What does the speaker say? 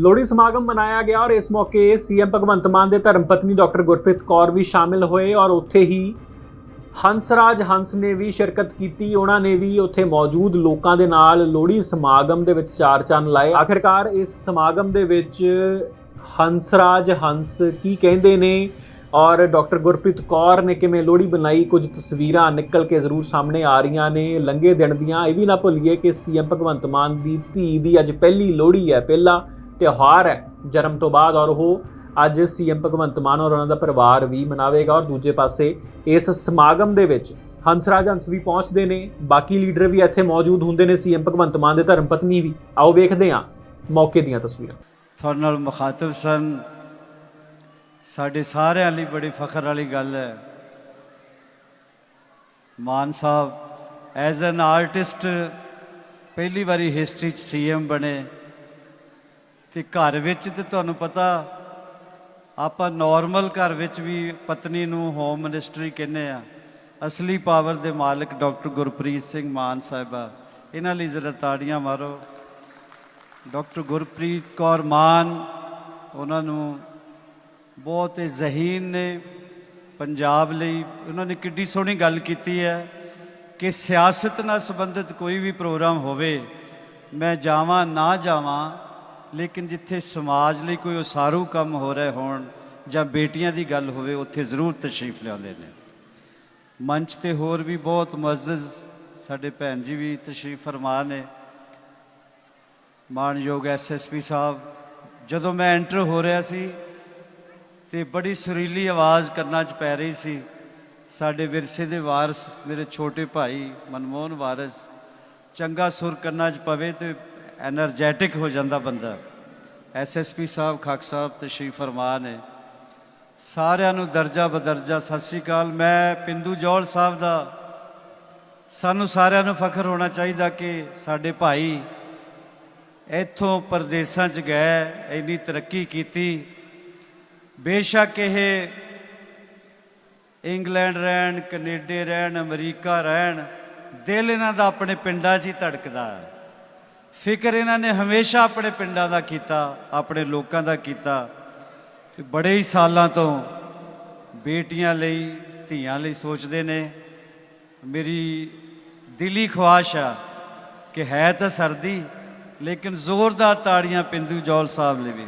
ਲੋਹੜੀ ਸਮਾਗਮ ਮਨਾਇਆ ਗਿਆ ਔਰ ਇਸ ਮੌਕੇ ਸੀਐਮ ਭਗਵੰਤ ਮਾਨ ਦੇ ਧਰਮ ਪਤਨੀ ਡਾਕਟਰ ਗੁਰਪ੍ਰੀਤ ਕੌਰ ਵੀ ਸ਼ਾਮਿਲ ਹੋਏ ਔਰ ਉੱਥੇ ਹੀ ਹੰਸਰਾਜ ਹੰਸ ਨੇ ਵੀ ਸ਼ਿਰਕਤ ਕੀਤੀ। ਉਹਨਾਂ ਨੇ ਵੀ ਉੱਥੇ ਮੌਜੂਦ ਲੋਕਾਂ ਦੇ ਨਾਲ ਲੋਹੜੀ ਸਮਾਗਮ ਦੇ ਵਿੱਚ ਚਾਰ ਚੰਨ ਲਾਏ। ਆਖਿਰਕਾਰ ਇਸ ਸਮਾਗਮ ਦੇ ਵਿੱਚ ਹੰਸਰਾਜ ਹੰਸ ਕੀ ਕਹਿੰਦੇ ਨੇ ਔਰ ਡਾਕਟਰ ਗੁਰਪ੍ਰੀਤ ਕੌਰ ਨੇ ਕਿਵੇਂ ਲੋਹੜੀ ਬਣਾਈ? ਕੁਝ ਤਸਵੀਰਾਂ ਨਿਕਲ ਕੇ ਜ਼ਰੂਰ ਸਾਹਮਣੇ ਆ ਰਹੀਆਂ ਨੇ। ਲੰਗੇ ਦਿਨ ਦੀਆਂ ਇਹ ਵੀ ਨਾ ਭੁੱਲੀਏ ਕਿ ਸੀਐਮ ਭਗਵੰਤ ਮਾਨ ਦੀ ਧੀ ਦੀ ਅੱਜ ਪਹਿਲੀ ਲੋਹੜੀ ਹੈ। ਪਹਿਲਾ ਤਿਉਹਾਰ ਹੈ, ਜਨਮ ਤੋਂ ਬਾਅਦ ਔਰ ਉਹ ਅੱਜ ਸੀਐਮ ਭਗਵੰਤ ਮਾਨ ਔਰ ਉਹਨਾਂ ਦਾ ਪਰਿਵਾਰ ਵੀ ਮਨਾਵੇਗਾ ਔਰ ਦੂਜੇ ਪਾਸੇ ਇਸ ਸਮਾਗਮ ਦੇ ਵਿੱਚ ਹੰਸਰਾਜ ਹੰਸ ਵੀ ਪਹੁੰਚਦੇ ਨੇ, ਬਾਕੀ ਲੀਡਰ ਵੀ ਇੱਥੇ ਮੌਜੂਦ ਹੁੰਦੇ ਨੇ ਸੀਐਮ ਭਗਵੰਤ ਮਾਨ ਦੇ ਧਰਮ ਪਤਨੀ ਵੀ। ਆਓ ਵੇਖਦੇ ਹਾਂ ਮੌਕੇ ਦੀਆਂ ਤਸਵੀਰਾਂ। ਤੁਹਾਡੇ ਨਾਲ ਮੁਖਾਤਬ ਸਨ। ਸਾਡੇ ਸਾਰਿਆਂ ਲਈ ਬੜੀ ਫਖਰ ਵਾਲੀ ਗੱਲ ਹੈ। ਮਾਨ ਸਾਹਿਬ ਐਜ਼ ਐਨ ਆਰਟਿਸਟ ਪਹਿਲੀ ਵਾਰੀ ਹਿਸਟਰੀ ਚ ਸੀਐਮ ਬਣੇ। ਤੇ ਘਰ ਵਿੱਚ ਤੇ ਤੁਹਾਨੂੰ ਪਤਾ, ਆਪਾਂ ਨਾਰਮਲ ਘਰ ਵਿੱਚ ਵੀ ਪਤਨੀ ਨੂੰ ਹੋਮ ਮਿਨਿਸਟਰੀ ਕਹਿੰਦੇ ਆ। ਅਸਲੀ ਪਾਵਰ ਦੇ ਮਾਲਕ ਡਾਕਟਰ ਗੁਰਪ੍ਰੀਤ ਸਿੰਘ ਮਾਨ ਸਾਹਿਬਾ। ਇਹਨਾਂ ਲਈ ਜ਼ਰਾ ਤਾੜੀਆਂ ਮਾਰੋ। ਡਾਕਟਰ ਗੁਰਪ੍ਰੀਤ ਕੌਰ ਮਾਨ, ਉਹਨਾਂ ਨੂੰ ਬਹੁਤ ਹੀ ਜ਼ਹੀਨ ਨੇ ਪੰਜਾਬ ਲਈ। ਉਹਨਾਂ ਨੇ ਕਿੱਡੀ ਸੋਹਣੀ ਗੱਲ ਕੀਤੀ ਹੈ ਕਿ ਸਿਆਸਤ ਨਾਲ ਸੰਬੰਧਿਤ ਕੋਈ ਵੀ ਪ੍ਰੋਗਰਾਮ ਹੋਵੇ, ਮੈਂ ਜਾਵਾਂ, ਨਾ ਜਾਵਾਂ ਲੇਕਿਨ ਜਿੱਥੇ ਸਮਾਜ ਲਈ ਕੋਈ ਉਸਾਰੂ ਕੰਮ ਹੋ ਰਹੇ ਹੋਣ ਜਾਂ ਬੇਟੀਆਂ ਦੀ ਗੱਲ ਹੋਵੇ, ਉੱਥੇ ਜ਼ਰੂਰ ਤਸ਼ਰੀਫ ਲਿਆਉਂਦੇ ਨੇ। ਮੰਚ ਤੇ ਹੋਰ ਵੀ ਬਹੁਤ ਮੁਅੱਜ਼ਜ਼ ਸਾਡੇ ਭੈਣ ਜੀ ਵੀ ਤਸ਼ਰੀਫ ਫਰਮਾ ਨੇ। ਮਾਨਯੋਗ ਐਸਐਸਪੀ ਸਾਹਿਬ, ਜਦੋਂ ਮੈਂ ਐਂਟਰ ਹੋ ਰਿਹਾ ਸੀ ਤੇ ਬੜੀ ਸੁਰੀਲੀ ਆਵਾਜ਼ ਕਰਨਾ 'ਚ ਪੈ ਰਹੀ ਸੀ, ਸਾਡੇ ਵਿਰਸੇ ਦੇ ਵਾਰਸ ਮੇਰੇ ਛੋਟੇ ਭਾਈ ਮਨਮੋਹਨ ਵਾਰਸ, ਚੰਗਾ ਸੁਰ ਕਰਨਾ 'ਚ ਪਵੇ ਤੇ ਐਨਰਜੈਟਿਕ ਹੋ ਜਾਂਦਾ ਬੰਦਾ। ਐਸਐਸਪੀ ਸਾਹਿਬ, ਖੱਕ ਸਾਹਿਬ ਤਸ਼ਰੀਫ ਫਰਮਾਨ ਨੇ, ਸਾਰਿਆਂ ਨੂੰ ਦਰਜਾ ਬਦਰਜਾ, ਸਤਿ ਸ੍ਰੀ ਅਕਾਲ। ਮੈਂ ਪਿੰਦੂ ਜੋਲ ਸਾਹਿਬ ਦਾ, ਸਾਨੂੰ ਸਾਰਿਆਂ ਨੂੰ ਫਖਰ ਹੋਣਾ ਚਾਹੀਦਾ ਕਿ ਸਾਡੇ ਭਾਈ ਇੱਥੋਂ ਪਰਦੇਸਾਂ 'ਚ ਗਏ, ਇੰਨੀ ਤਰੱਕੀ ਕੀਤੀ। ਬੇਸ਼ੱਕ ਇਹ ਇੰਗਲੈਂਡ ਰਹਿਣ, ਕੈਨੇਡਾ ਰਹਿਣ, ਅਮਰੀਕਾ ਰਹਿਣ, ਦਿਲ ਇਹਨਾਂ ਦਾ ਆਪਣੇ ਪਿੰਡਾਂ 'ਚ ਹੀ ਧੜਕਦਾ। ਹੈ ਫਿਕਰ ਇਹਨਾਂ ਨੇ ਹਮੇਸ਼ਾ ਆਪਣੇ ਪਿੰਡਾਂ ਦਾ ਕੀਤਾ, ਆਪਣੇ ਲੋਕਾਂ ਦਾ ਕੀਤਾ। ਤੇ ਬੜੇ ਹੀ ਸਾਲਾਂ ਤੋਂ ਬੇਟੀਆਂ ਲਈ, ਧੀਆਂ ਲਈ ਸੋਚਦੇ ਨੇ। ਮੇਰੀ ਦਿਲੀ ਖੁਆਇਸ਼ ਆ ਕਿ ਹੈ ਤਾਂ ਸਰਦੀ, ਲੇਕਿਨ ਜ਼ੋਰਦਾਰ ਤਾੜੀਆਂ ਪਿੰਦੂ ਜੌਲ ਸਾਹਿਬ ਲਈ ਵੀ।